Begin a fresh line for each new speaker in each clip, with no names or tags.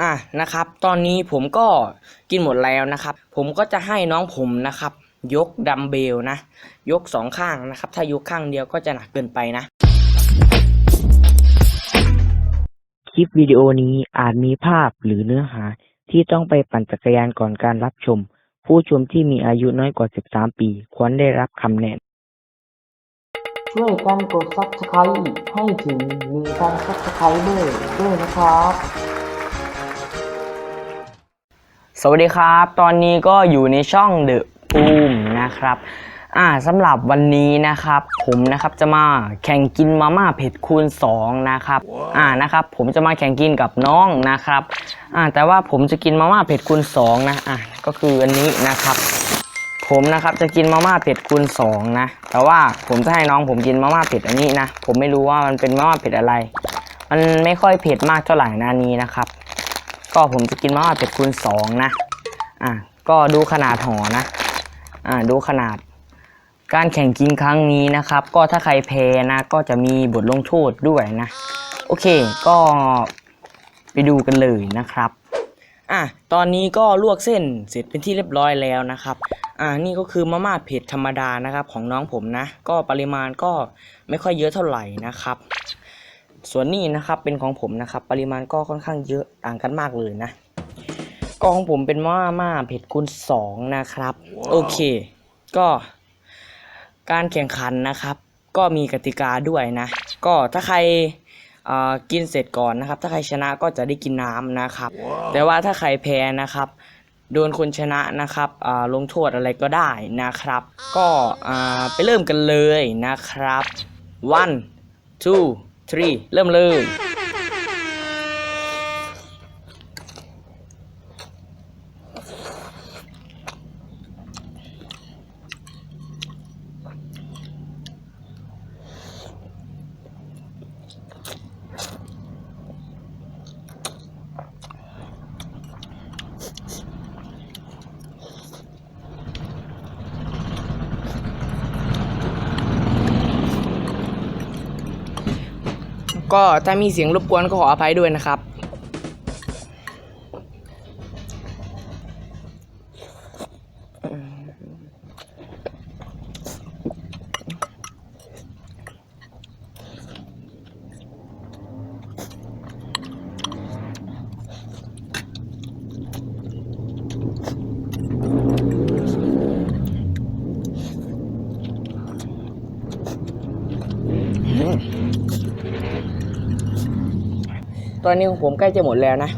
อะนะครับ ตอนนี้ผมก็กินหมดแล้วนะครับ ผมก็จะให้น้องผมนะครับ ยกดัมเบลนะ ยกสองข้างนะครับ ถ้ายกข้างเดียวก็จะหนักเกินไปนะ
คลิปวิดีโอนี้อาจมีภาพหรือเนื้อหา ที่ต้องไปปั่นจักรยานก่อนการรับชม ผู้ชมที่มีอายุน้อยกว่า 13 ปี ควรได้รับคำแนะนำ
ช่วยกันกด subscribe ให้ถึง1,000 subscriber ด้วยนะครับ
สวัสดีครับ ตอนนี้ก็อยู่ในช่องเดอะภูมินะครับ อ่าสำหรับวันนี้นะครับ ผมนะครับจะมาแข่งกินมาม่าเผ็ดคูณ2นะครับ อ่านะครับ ผมจะมาแข่งกินกับน้องนะครับ อ่าแต่ว่าผมจะกินมาม่าเผ็ดคูณ2นะ อ่าก็คืออันนี้นะครับ ผมนะครับจะกินมาม่าเผ็ดคูณ2นะ แต่ว่าผมจะให้น้องผมกินมาม่าเผ็ดอันนี้นะ ผมไม่รู้ว่ามันเป็นมาม่าเผ็ดอะไร มันไม่ค่อยเผ็ดมากเท่าไหร่นะอันนี้นะครับ ก็ผมจะกินมาม่าเผ็ดคูณสองนะ อะ ก็ดูขนาดห่อนะ อ่า ดูขนาด การแข่งกินครั้งนี้นะครับ ก็ถ้าใครแพ้นะ ก็จะมีบทลงโทษด้วยนะ โอเค ก็ไปดูกันเลยนะครับ อะ ตอนนี้ก็ลวกเส้นเสร็จเป็นที่เรียบร้อยแล้วนะครับ อ่า นี่ก็คือมาม่าเผ็ดธรรมดานะครับของน้องผมนะ ก็ปริมาณก็ไม่ค่อยเยอะเท่าไหร่นะครับ ส่วนนี้นะครับเป็นของผมนะครับ ปริมาณก็ค่อนข้างเยอะต่างกันมากเลยนะก็ของผมเป็นมาม่าเผ็ดคูณสองนะครับโอเค ก็ การแข่งขันนะครับ ก็มีกติกาด้วยนะ ก็ถ้าใครเอ่อกินเสร็จก่อนนะครับ ถ้าใครชนะก็จะได้กินน้ำนะครับแต่ว่าถ้าใครแพ้นะครับโดนคนชนะนะครับอ่าลงโทษอะไรก็ได้นะครับ ก็อ่าไปเริ่มกันเลยนะครับ one two three เริ่มเลย ก็ถ้ามีเสียงรบกวนก็ขออภัยด้วยนะครับ ตอนนี้ของผมใกล้จะหมดแล้วนะ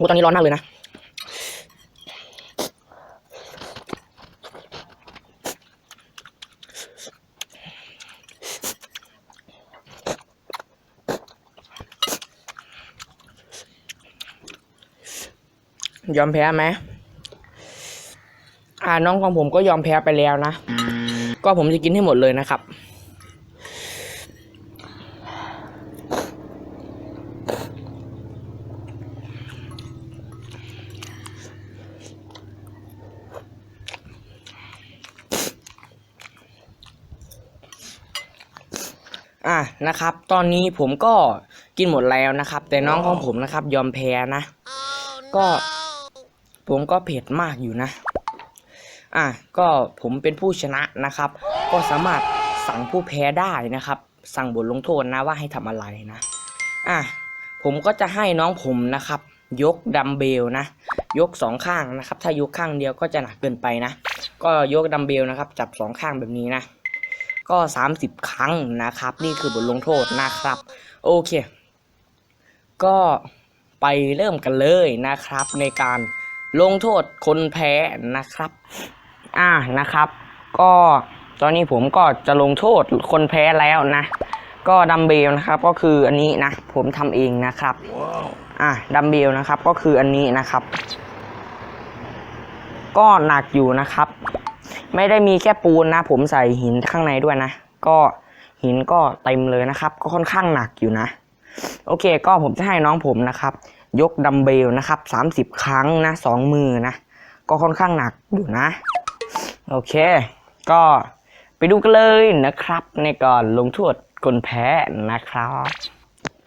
โอ้ตอนนี้ร้อนมากเลยนะยอมแพ้ไหมอ่าน้องของผมก็ยอมแพ้ไปแล้วนะ ก็ผมจะกินให้หมดเลยนะครับ อะนะครับ ตอนนี้ผมก็กินหมดแล้วนะครับ แต่น้องของผมนะครับ ยอมแพ้นะ ก็ผมก็เผ็ดมากอยู่นะ อะก็ผมเป็นผู้ชนะนะครับ ก็สามารถสั่งผู้แพ้ได้นะครับ สั่งบทลงโทษนะว่าให้ทำอะไรนะ อะผมก็จะให้น้องผมนะครับ ยกดัมเบลนะ ยกสองข้างนะครับ ถ้ายกข้างเดียวก็จะหนักเกินไปนะ ก็ยกดัมเบลนะครับ จับสองข้างแบบนี้นะ ก็ 30 ครั้งนะครับ นี่คือบทลงโทษนะครับ โอเค ก็ไปเริ่มกันเลยนะครับ ในการลงโทษคนแพ้นะครับ อ่านะครับ ก็ตอนนี้ผมก็จะลงโทษคนแพ้แล้วนะ ก็ดัมเบลนะครับก็คืออันนี้นะ ผมทำเองนะครับ อะดัมเบลนะครับก็คืออันนี้นะครับ ก็หนักอยู่นะครับ ไม่ได้มีแค่ปูนนะ ผมใส่หินข้างในด้วยนะ ก็หินก็เต็มเลยนะครับ ก็ค่อนข้างหนักอยู่นะ โอเค ก็ผมจะให้น้องผมนะครับ ยกดัมเบลนะครับ 30 ครั้งนะสองมือนะ ก็ค่อนข้างหนักอยู่นะ โอเค ก็ไปดูกันเลยนะครับ ในก่อนลงโทษคนแพ้นะครับ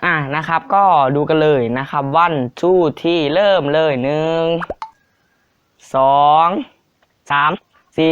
อะนะครับก็ดูกันเลยนะครับวันทูที่เริ่มเลยหนึ่งสองสามสี่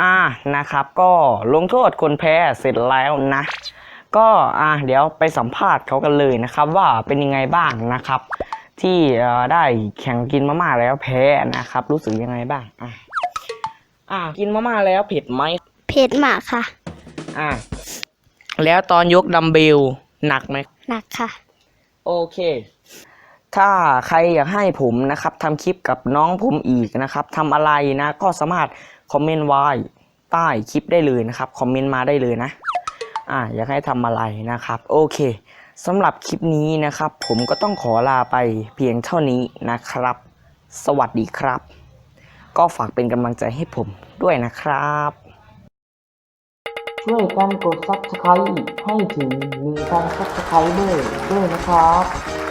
อ่านะครับก็ลงโทษคนแพ้เสร็จแล้วนะ ก็อะเดี๋ยวไปสัมภาษณ์เขากันเลยนะครับ ว่าเป็นยังไงบ้างนะครับ ที่เอ่อได้แข่งกินมาม่าแล้วแพ้นะครับ รู้สึกยังไงบ้างอะอะกินมาม่าแล้วเผ็ดไหม
เผ็ดมากค่ะ
อะแล้วตอนยกดัมเบลหนักไหม
หนักค่ะ
โอเค ถ้าใครอยากให้ผมนะครับทำคลิปกับน้องผมอีกนะครับทำอะไรนะ ก็สามารถ คอมเมนต์ไว้ใต้คลิปได้เลยนะครับ คอมเมนต์มาได้เลยนะ อ่าอยากให้ทำอะไรนะครับ โอเคสำหรับคลิปนี้นะครับ ผมก็ต้องขอลาไปเพียงเท่านี้นะครับ สวัสดีครับ ก็ฝากเป็นกำลังใจให้ผมด้วยนะครับ
ช่วยกันกด subscribe ให้ถึง1,000 subscriber ด้วยนะครับ